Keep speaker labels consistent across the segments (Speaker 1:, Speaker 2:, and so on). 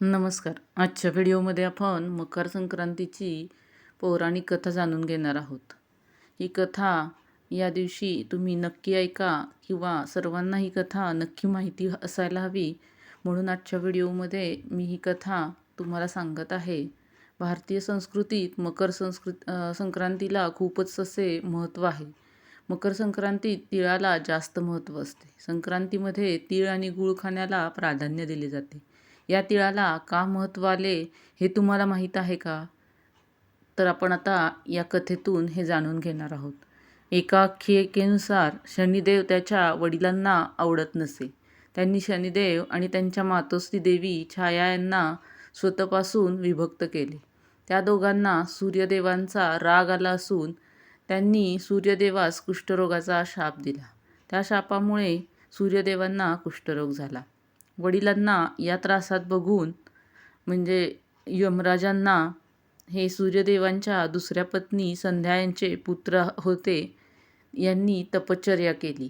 Speaker 1: नमस्कार. आजच्या व्हिडिओमध्ये आपण मकर संक्रांतीची पौराणिक कथा जाणून घेणार आहोत. ही कथा या दिवशी तुम्ही नक्की ऐका किंवा सर्वांना ही कथा नक्की माहिती असायला हवी म्हणून आजच्या व्हिडिओमध्ये मी ही कथा तुम्हाला सांगत आहे. भारतीय संस्कृतीत मकर संस्कृत संक्रांतीला खूपच असे महत्त्व आहे. मकर संक्रांतीत तिळाला जास्त महत्त्व असते. संक्रांतीमध्ये तीळ आणि गूळ खाण्याला प्राधान्य दिले जाते. या तिळाला का महत्त्व आले हे तुम्हाला माहीत आहे का? तर आपण आता या कथेतून हे जाणून घेणार आहोत. एका खेकेनुसार शनिदेव त्याच्या वडिलांना आवडत नसे. त्यांनी शनिदेव आणि त्यांच्या मातोश्री देवी छाया यांना स्वतःपासून विभक्त केले. त्या दोघांना सूर्यदेवांचा राग आला असून त्यांनी सूर्यदेवास कुष्ठरोगाचा शाप दिला. त्या शापामुळे सूर्यदेवांना कुष्ठरोग झाला. वडिलांना या त्रासात बघून म्हणजे यमराजांना हे सूर्यदेवांच्या दुसऱ्या पत्नी संध्या यांचे पुत्र होते यांनी तपश्चर्या केली.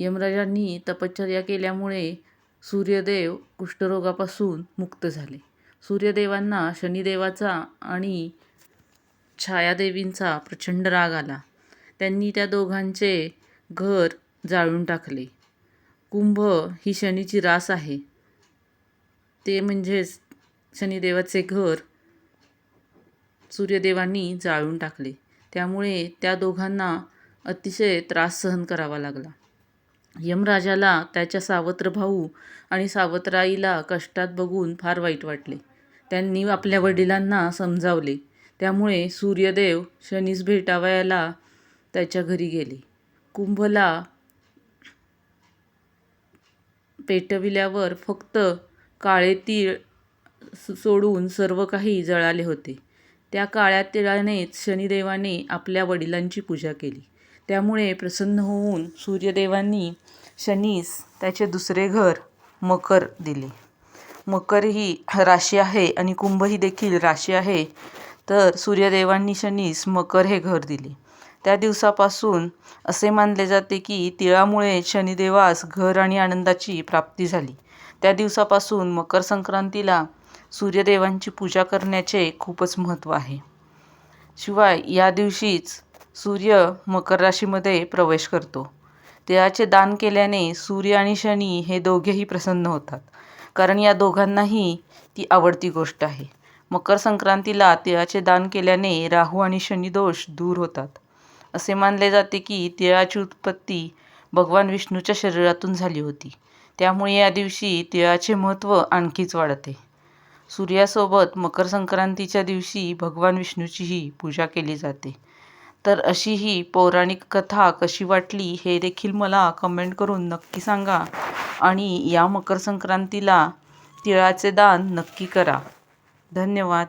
Speaker 1: यमराजांनी तपश्चर्या केल्यामुळे सूर्यदेव कुष्ठरोगापासून मुक्त झाले. सूर्यदेवांना शनिदेवाचा आणि छायादेवींचा प्रचंड राग आला. त्यांनी त्या दोघांचे घर जाळून टाकले. कुंभ ही शनीची रास आहे. ते म्हणजेच शनिदेवाचे घर सूर्यदेवांनी जाळून टाकले. त्यामुळे त्या दोघांना अतिशय त्रास सहन करावा लागला. यमराजाला त्याच्या सावत्र भाऊ आणि सावत्राईला कष्टात बघून फार वाईट वाटले. त्यांनी आपल्या वडिलांना समजावले. त्यामुळे सूर्यदेव शनीस भेटावयाला त्याच्या घरी गेले. कुंभला पेटविल्यावर फक्त काळे तीळ स- सोडून सर्व काही जळाले होते. त्या काळ्या तिळानेच शनिदेवाने आपल्या वडिलांची पूजा केली. त्यामुळे प्रसन्न होऊन सूर्यदेवांनी शनीस त्याचे दुसरे घर मकर दिले. मकर ही राशी आहे आणि कुंभ ही देखील राशी आहे. तर सूर्यदेवांनी शनीस मकर हे घर दिले. त्या दिवसापासून असे मानले जाते की तिळामुळे शनिदेवास घर आणि आनंदाची प्राप्ती झाली. त्या दिवसापासून मकर संक्रांतीला सूर्यदेवांची पूजा करण्याचे खूपच महत्त्व आहे. शिवाय या दिवशीच सूर्य मकर राशीमध्ये प्रवेश करतो. तिळाचे दान केल्याने सूर्य आणि शनी हे दोघेही प्रसन्न होतात. कारण या दोघांनाही ती आवडती गोष्ट आहे. मकर संक्रांतीला तिळाचे दान केल्याने राहू आणि शनी दोष दूर होतात. असे मानले जाते की तिळाची उत्पत्ती भगवान विष्णूच्या शरीरातून झाली होती. त्यामुळे या दिवशी तिळाचे महत्त्व आणखीच वाढते. सूर्यासोबत मकर संक्रांतीच्या दिवशी भगवान विष्णूचीही पूजा केली जाते. तर अशी ही पौराणिक कथा कशी वाटली हे देखील मला कमेंट करून नक्की सांगा आणि या मकर संक्रांतीला तिळाचे दान नक्की करा. धन्यवाद.